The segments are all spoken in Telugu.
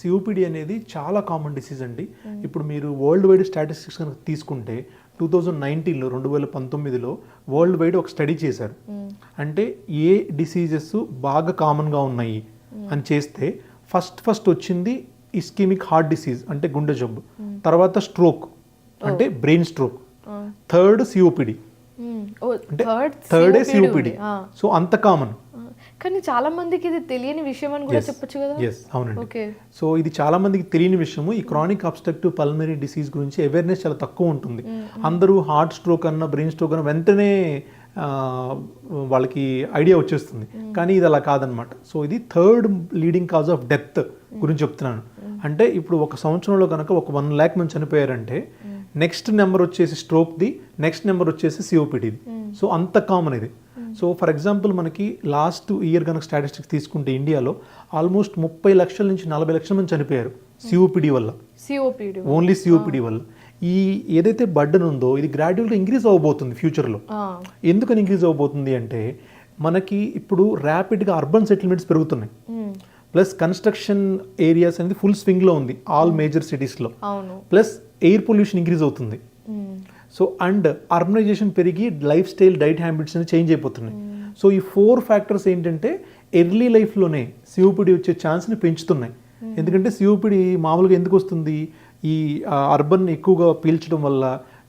సిఓపిడి అనేది చాలా కామన్ డిసీజ్ అండి. ఇప్పుడు మీరు వరల్డ్ వైడ్ స్టాటిస్టిక్స్ కనుక తీసుకుంటే టూ థౌజండ్ నైన్టీన్లో రెండు వేల పంతొమ్మిదిలో వరల్డ్ వైడ్ ఒక స్టడీ చేశారు. అంటే ఏ డిసీజెస్ బాగా కామన్గా ఉన్నాయి అని చేస్తే ఫస్ట్ ఫస్ట్ వచ్చింది ఇస్కిమిక్ హార్ట్ డిసీజ్ అంటే గుండె జబ్బు. తర్వాత స్ట్రోక్ అంటే బ్రెయిన్ స్ట్రోక్ థర్డ్ సిఓపిడి అంటే థర్డ్ థర్డ్ సిఓపిడి సో అంత కామన్ కానీ చాలా మందికి ఇది తెలియని విషయం అని కూడా చెప్పొచ్చు కదా. ఎస్ అవునండి. ఓకే సో ఇది చాలా మందికి తెలియని విషయము. ఈ క్రానిక్ అబ్స్ట్రక్టివ్ పల్మరీ డిసీజ్ గురించి అవేర్నెస్ చాలా తక్కువ ఉంటుంది. అందరూ హార్ట్ స్ట్రోక్ అన్న బ్రెయిన్ స్ట్రోక్ అన్న వెంటనే వాళ్ళకి ఐడియా వచ్చేస్తుంది. కానీ ఇది అలా కాదనమాట. సో ఇది third leading cause of death గురించి చెప్తున్నాను. అంటే ఇప్పుడు ఒక సంవత్సరంలో కనుక ఒక వన్ ల్యాక్ మంది చనిపోయారంటే నెక్స్ట్ నెంబర్ వచ్చేసి స్ట్రోక్ది నెక్స్ట్ నెంబర్ వచ్చేసి సిఓపిడిది సో అంత కామన్ ఇది. సో ఫర్ ఎగ్జాంపుల్ మనకి లాస్ట్ ఇయర్ కనుక స్టాటిస్టిక్స్ తీసుకుంటే ఇండియాలో ఆల్మోస్ట్ ముప్పై లక్షల నుంచి నలభై లక్షల మంది చనిపోయారు సిఓపిడి వల్ల. సిఓపిడి ఓన్లీ సిఓపిడి వల్ల. ఈ ఏదైతే బర్డన్ ఉందో ఇది గ్రాడ్యువల్గా ఇంక్రీజ్ అవ్వబోతుంది ఫ్యూచర్లో ఎందుకని ఇంక్రీజ్ అవ్వబోతుంది అంటే మనకి ఇప్పుడు ర్యాపిడ్గా అర్బన్ సెటిల్మెంట్స్ పెరుగుతున్నాయి. ప్లస్ కన్స్ట్రక్షన్ ఏరియాస్ అనేది ఫుల్ స్వింగ్లో ఉంది ఆల్ మేజర్ సిటీస్లో ప్లస్ ఎయిర్ పొల్యూషన్ ఇంక్రీజ్ అవుతుంది. సో అండ్ అర్బనైజేషన్ పెరిగి లైఫ్ స్టైల్ డైట్ హ్యాబిట్స్ అని చేంజ్ అయిపోతున్నాయి. సో ఈ ఫోర్ ఫ్యాక్టర్స్ ఏంటంటే ఎర్లీ లైఫ్లోనే సిఓపిడి వచ్చే ఛాన్స్ని పెంచుతున్నాయి. ఎందుకంటే సిఓపిడి మామూలుగా ఎందుకు వస్తుంది? ఈ అర్బన్ ఎక్కువగా పీల్చడం వల్ల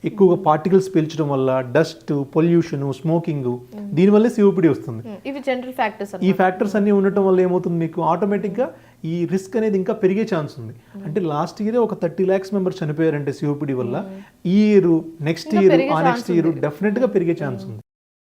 ఎక్కువగా పార్టికల్స్ పీల్చడం వల్ల డస్ట్ పొల్యూషన్ స్మోకింగ్ దీనివల్లే సిఓపిడి వస్తుంది. మ్మ్. ఇవి జనరల్ ఫ్యాక్టర్స్ ఈ ఫ్యాక్టర్స్ అన్నీ ఉండటం వల్ల ఏమవుతుంది మీకు? ఆటోమేటిక్గా ఈ రిస్క్ అనేది ఇంకా పెరిగే ఛాన్స్ ఉంది. అంటే లాస్ట్ ఇయర్ ఒక థర్టీ ల్యాక్స్ మెంబర్స్ చనిపోయారంటే సిఓపిడి వల్ల. ఈ ఇయర్ నెక్స్ట్ ఇయర్ ఆ నెక్స్ట్ ఇయర్ డెఫినెట్గా పెరిగే ఛాన్స్ ఉంది.